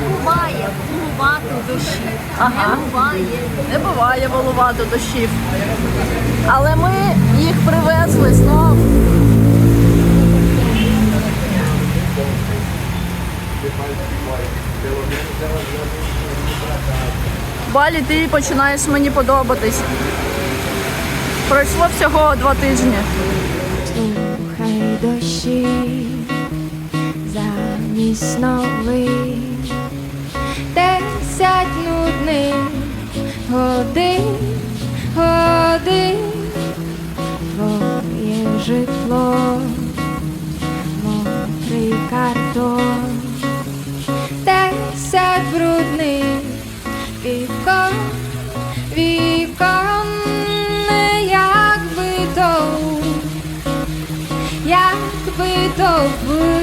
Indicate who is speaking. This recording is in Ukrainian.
Speaker 1: Не буває волувати дощі.
Speaker 2: Ага.
Speaker 1: Не буває.
Speaker 2: Не буває волувато дощів. Але ми їх привезли знов. Балі, ти починаєш мені подобатись. Пройшло всього два тижні.
Speaker 3: Слухай дощі замість нових Ходи, ходи, твоє житло, мокрий картон, десять брудних вікон, вікон, як би то, як би то довг.